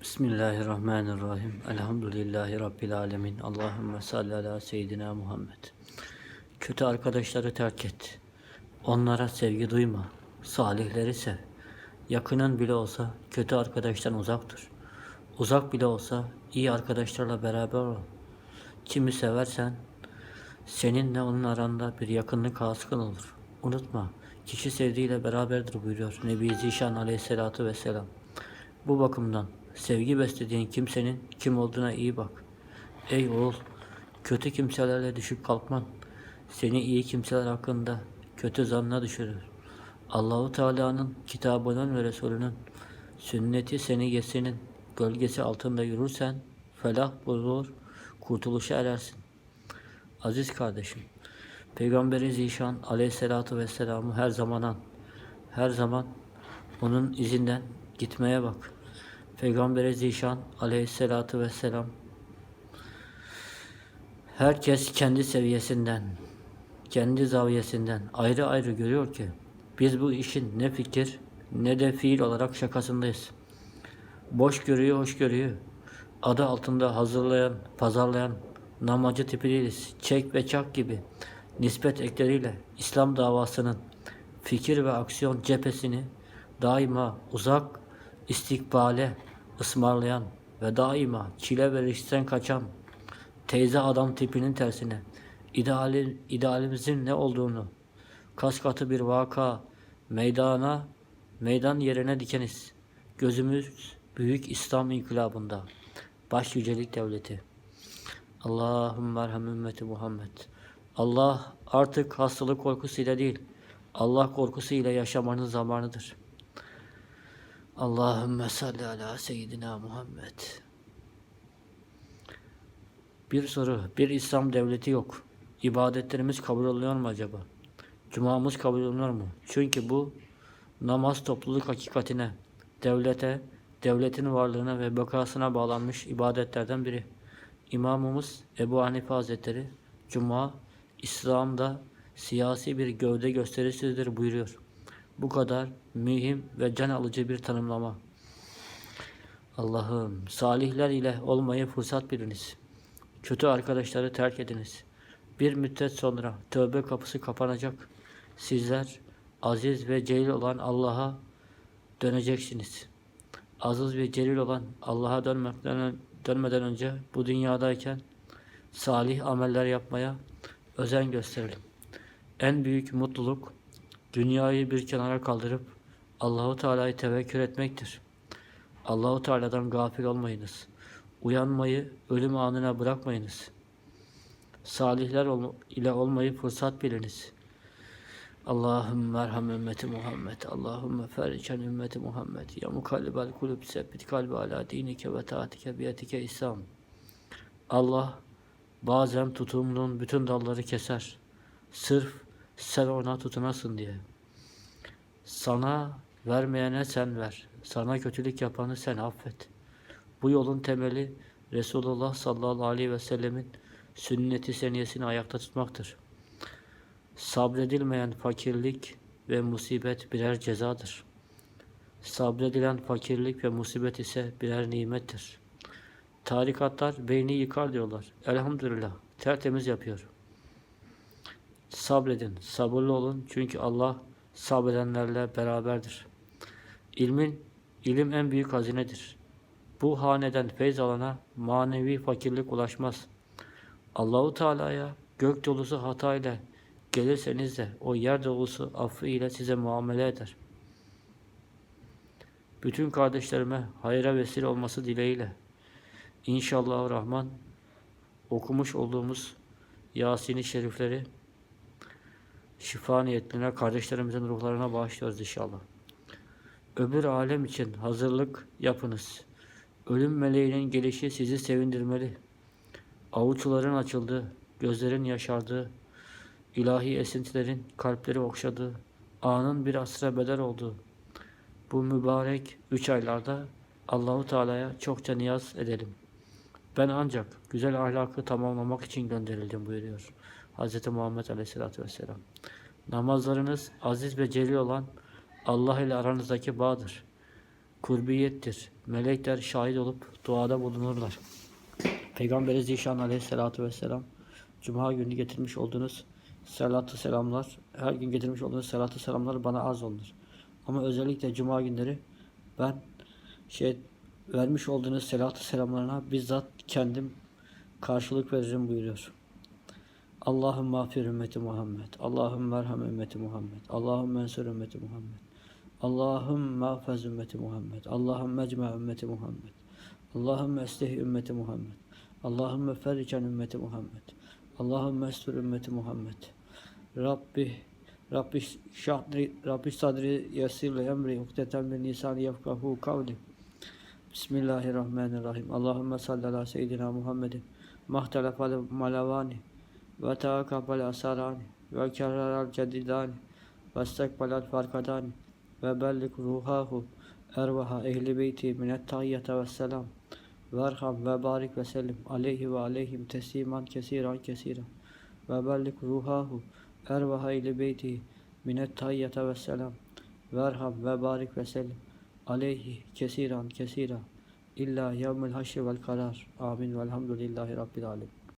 Bismillahirrahmanirrahim. Elhamdülillahi Rabbil alemin. Allahümme salli ala seyyidina Muhammed. Kötü arkadaşları terk et. Onlara sevgi duyma. Salihleri sev. Yakının bile olsa kötü arkadaştan uzak dur. Uzak bile olsa iyi arkadaşlarla beraber ol. Kimi seversen seninle onun aranda bir yakınlık hasıl olur. Unutma, kişi sevdiğiyle beraberdir buyuruyor Nebi Zişan aleyhissalatu vesselam. Bu bakımdan sevgi beslediğin kimsenin kim olduğuna iyi bak. Ey oğul, kötü kimselerle düşüp kalkman, seni iyi kimseler hakkında kötü zanna düşürür. Allahu Teala'nın kitabının ve Resulünün sünneti seni geçsenin gölgesi altında yürürsen felah bulur, kurtuluşa erersin. Aziz kardeşim, Peygamberi Zişan aleyhissalatu vesselam'ı her zamanan, her zaman onun izinden gitmeye bak. Peygamberi Zişan aleyhissalatu vesselam herkes kendi seviyesinden, kendi zaviyesinden ayrı ayrı görüyor ki biz bu işin ne fikir ne de fiil olarak şakasındayız. Boş görüyor, hoş görüyor. Adı altında hazırlayan, pazarlayan namacı tipi değiliz. Çek ve çak gibi nispet ekleriyle İslam davasının fikir ve aksiyon cephesini daima uzak istikbale ısmarlayan ve daima çile ve riskten kaçan teyze adam tipinin tersine ideali, idealimizin ne olduğunu kas katı bir vaka meydana meydan yerine dikeniz. Gözümüz büyük İslam inkılabında baş yücelik devleti. Allahümme merhem ümmeti Muhammed. Allah artık hastalık korkusuyla değil, Allah korkusuyla yaşamanın zamanıdır. Allahümme salli ala seyyidina Muhammed. Bir soru, bir İslam devleti yok. İbadetlerimiz kabul oluyor mu acaba? Cumamız kabul oluyor mu? Çünkü bu namaz topluluk hakikatine, devlete, devletin varlığına ve bakasına bağlanmış ibadetlerden biri. İmamımız Ebu Hanife Hazretleri, Cuma, İslam'da siyasi bir gövde gösterisidir buyuruyor. Bu kadar mühim ve can alıcı bir tanımlama. Allah'ım salihler ile olmayı fırsat biliniz. Kötü arkadaşları terk ediniz. Bir müddet sonra tövbe kapısı kapanacak. Sizler aziz ve celil olan Allah'a döneceksiniz. Aziz ve celil olan Allah'a dönmeden önce bu dünyadayken salih ameller yapmaya özen gösterelim. En büyük mutluluk dünyayı bir kenara kaldırıp Allahu Teala'yı tevekkül etmektir. Allahu Teala'dan gafil olmayınız. Uyanmayı ölüm anına bırakmayınız. Salihler ol ile olmayı fırsat biliniz. Allahümme merham ümmeti Muhammed. Allahümme fericen ümmeti Muhammed. Ya mukallibel kulüp sebbit kalbi ala dinike ve taatike biyetike İslam. Allah bazen tutumluğun bütün dalları keser. Sırf sen ona tutunasın diye. Sana vermeyene sen ver. Sana kötülük yapanı sen affet. Bu yolun temeli Resulullah sallallahu aleyhi ve sellemin sünneti seniyesini ayakta tutmaktır. Sabredilmeyen fakirlik ve musibet birer cezadır. Sabredilen fakirlik ve musibet ise birer nimettir. Tarikatlar beyni yıkar diyorlar. Elhamdülillah tertemiz yapıyor. Sabredin, sabırlı olun çünkü Allah sabredenlerle beraberdir. İlmin, ilim en büyük hazinedir. Bu haneden feyz alana manevi fakirlik ulaşmaz. Allahu Teala'ya gök dolusu hata ile gelirseniz de o yer dolusu affı ile size muamele eder. Bütün kardeşlerime hayra vesile olması dileğiyle İnşallah Rahman okumuş olduğumuz Yasin-i Şerifleri şifa niyetine kardeşlerimizin ruhlarına bağışlıyoruz inşallah. Öbür alem için hazırlık yapınız. Ölüm meleğinin gelişi sizi sevindirmeli. Avuçların açıldığı, gözlerin yaşardığı, ilahi esintilerin kalpleri okşadığı, anın bir asra bedel olduğu, bu mübarek üç aylarda Allahu Teala'ya çokça niyaz edelim. Ben ancak güzel ahlakı tamamlamak için gönderildim buyuruyor Hz. Muhammed Aleyhisselatü Vesselam. Namazlarınız aziz ve celil olan Allah ile aranızdaki bağdır. kurbiyettir. Melekler şahit olup duada bulunurlar. Peygamberi Zişan aleyhissalatu vesselam Cuma günü getirmiş olduğunuz salatı selamlar, her gün getirmiş olduğunuz salatı selamlar bana az olur. Ama özellikle Cuma günleri ben şey vermiş olduğunuz salatı selamlarına bizzat kendim karşılık veririm buyuruyor. Allahümme mağfir ümmeti Muhammed. Allahümme merham ümmeti Muhammed. Allahümme ensur ümmeti Muhammed. Allahümme affez ümmeti Muhammed. Allahümme ecma ümmeti Muhammed. Allahümme eslih ümmeti Muhammed. Allahümme ferrican ümmeti Muhammed. Allahümme estur ümmeti Muhammed. Rabbi Rabbi şahri Rabbi sadri yessirli emri ukteten min lisani yefkahu kavli. Bismillahirrahmanirrahim. Allahümme salli ala seyyidina Muhammedin. Mahtelefal malavani ve teakabel asarani ve kerreral cedidani ve istekbalel farkadani ve bellik ruhahu ervaha ehli beyti minet tahiyyete ve selam verham ve barik ve sellim aleyhi ve aleyhim tesliman kesiran kesiran ve bellik ruhahu ervaha ehli beyti minet tahiyyete ve selam verham ve barik ve sellim